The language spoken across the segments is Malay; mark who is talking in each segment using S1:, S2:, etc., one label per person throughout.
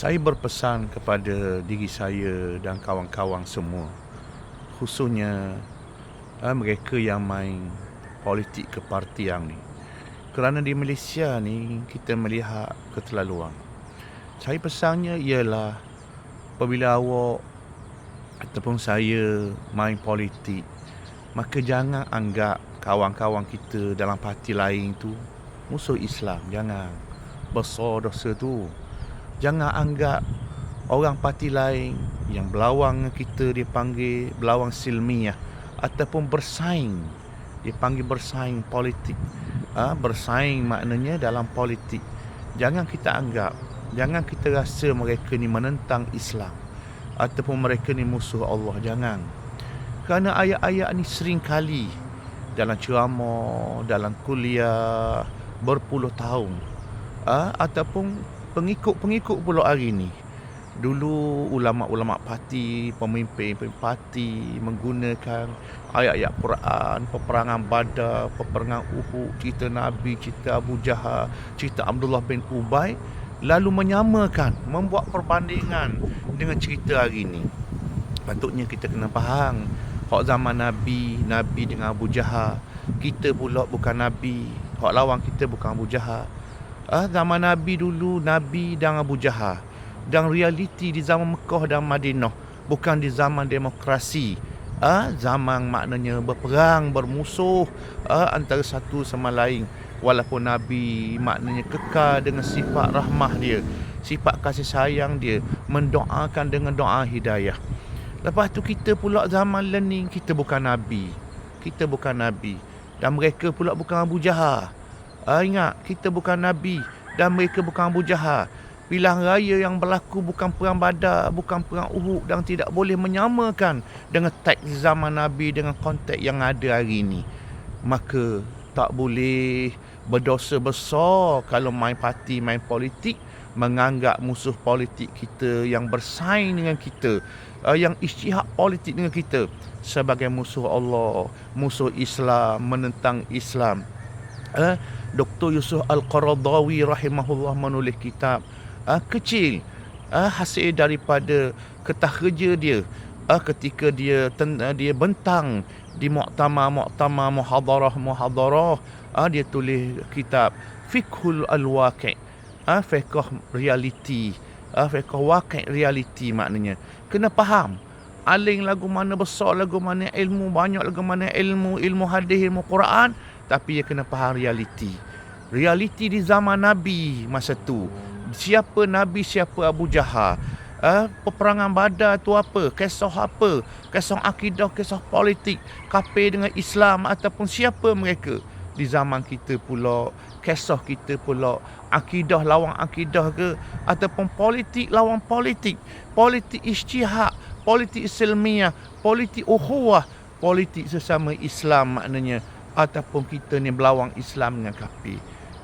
S1: Saya berpesan kepada diri saya dan kawan-kawan semua khususnya uh, mereka yang main politik kepartian ni. Kerana di Malaysia ni kita melihat keterlaluan. Saya pesannya ialah apabila awak ataupun saya main politik maka jangan anggap kawan-kawan kita dalam parti lain tu musuh Islam. Jangan. Besar dosa tu. Jangan anggap orang parti lain yang berlawang kita dipanggil berlawang silmiah ataupun bersaing. Dipanggil bersaing politik. Ha, bersaing maknanya dalam politik. Jangan kita anggap jangan kita rasa mereka ni menentang Islam ataupun mereka ni musuh Allah. Jangan. Kerana ayat-ayat ni sering kali dalam ceramah dalam kuliah berpuluh tahun. Ha, ataupun pengikut-pengikut pula hari ni. Dulu ulama-ulama parti pemimpin parti menggunakan ayat-ayat Quran peperangan Badar peperangan Uhud cerita Nabi cerita Abu Jahal cerita Abdullah bin Ubay lalu menyamakan membuat perbandingan dengan cerita hari ini patutnya kita kena faham hak zaman Nabi Nabi dengan Abu Jahal. Kita pula bukan Nabi hak lawan kita bukan Abu Jahal Ah, zaman Nabi dulu Nabi dan Abu Jahal. Dan realiti di zaman Mekah dan Madinah bukan di zaman demokrasi. Ah zaman maknanya berperang bermusuh ah, antara satu sama lain. Walaupun Nabi maknanya kekal dengan sifat rahmah dia sifat kasih sayang dia mendoakan dengan doa hidayah. Lepas tu kita pula zaman learning kita bukan Nabi. Kita bukan Nabi. Dan mereka pula bukan Abu Jahal Ah, ingat, kita bukan Nabi dan mereka bukan Abu Jahal. Pilihan raya yang berlaku bukan perang badar, bukan perang Uhud dan tidak boleh menyamakan dengan teks zaman Nabi dengan konteks yang ada hari ini. Maka tak boleh berdosa besar kalau main parti, main politik menganggap musuh politik kita yang bersaing dengan kita, uh, yang isytihad politik dengan kita sebagai musuh Allah, musuh Islam, menentang Islam. Uh, Dr. Yusuf Al-Qaradawi rahimahullah menulis kitab uh, kecil uh, hasil daripada ketah kerja dia uh, ketika dia ten, uh, dia bentang di muktamar-muktamar muhadarah-muhadarah uh, dia tulis kitab Fiqhul Al-Waqi' uh, fiqh reality uh, fiqh waqi' reality maknanya kena faham aling lagu mana besar lagu mana ilmu banyak lagu mana ilmu ilmu hadis ilmu Quran tapi dia kena faham realiti. Realiti di zaman Nabi masa tu. Siapa Nabi, siapa Abu Jahal. Eh, peperangan badar tu apa? Kisah apa? Kisah akidah, kisah politik. Kafir dengan Islam ataupun siapa mereka. Di zaman kita pula, kisah kita pula. Akidah lawan akidah ke? Ataupun politik lawan politik. Politik isytihad. Politik silmiah. Politik uhuwah. Politik sesama Islam maknanya ataupun kita ni berlawang Islam dengan kafir.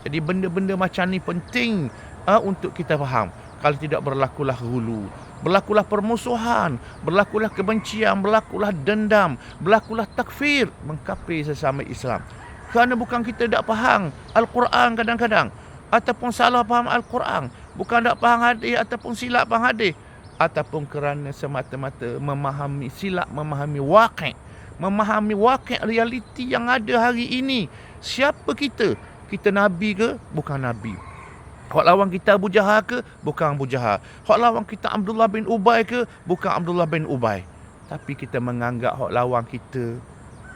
S1: Jadi benda-benda macam ni penting uh, untuk kita faham. Kalau tidak berlakulah hulu, berlakulah permusuhan, berlakulah kebencian, berlakulah dendam, berlakulah takfir, mengkafir sesama Islam. Kerana bukan kita tak faham Al-Quran kadang-kadang ataupun salah faham Al-Quran, bukan tak faham hadis ataupun silap faham hadis ataupun kerana semata-mata memahami silap memahami waqi' memahami wakil realiti yang ada hari ini. Siapa kita? Kita Nabi ke? Bukan Nabi. Hak lawan kita Abu Jahal ke? Bukan Abu Jahal. Hak lawan kita Abdullah bin Ubay ke? Bukan Abdullah bin Ubay. Tapi kita menganggap hak lawan kita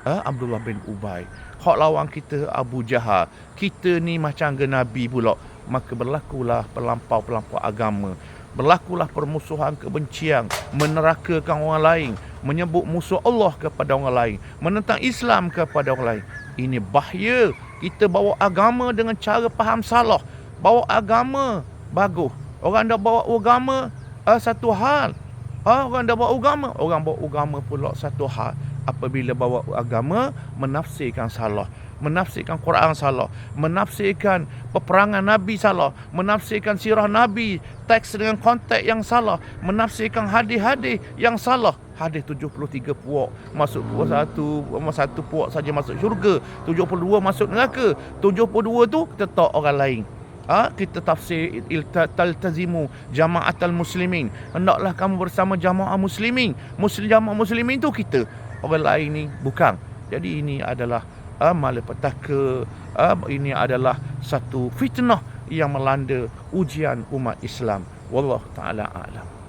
S1: eh, Abdullah bin Ubay. Hak lawan kita Abu Jahal. Kita ni macam ke Nabi pula. Maka berlakulah pelampau-pelampau agama. Berlakulah permusuhan kebencian. Menerakakan orang lain menyebut musuh Allah kepada orang lain, menentang Islam kepada orang lain. Ini bahaya. Kita bawa agama dengan cara faham salah. Bawa agama bagus. Orang dah bawa agama uh, satu hal. Uh, orang dah bawa agama, orang bawa agama pula satu hal. Apabila bawa agama menafsirkan salah menafsirkan Quran salah, menafsirkan peperangan Nabi salah, menafsirkan sirah Nabi teks dengan konteks yang salah, menafsirkan hadis-hadis yang salah. Hadis 73 puak masuk puak satu, satu puak saja masuk syurga, 72 masuk neraka, 72 tu kita tak orang lain. ha, kita tafsir taltazimu jama'atul muslimin. Hendaklah kamu bersama jamaah muslimin. Muslim jamaah muslimin tu kita. Orang lain ni bukan. Jadi ini adalah ha, malapetaka ha, ini adalah satu fitnah yang melanda ujian umat Islam. Wallahu taala alam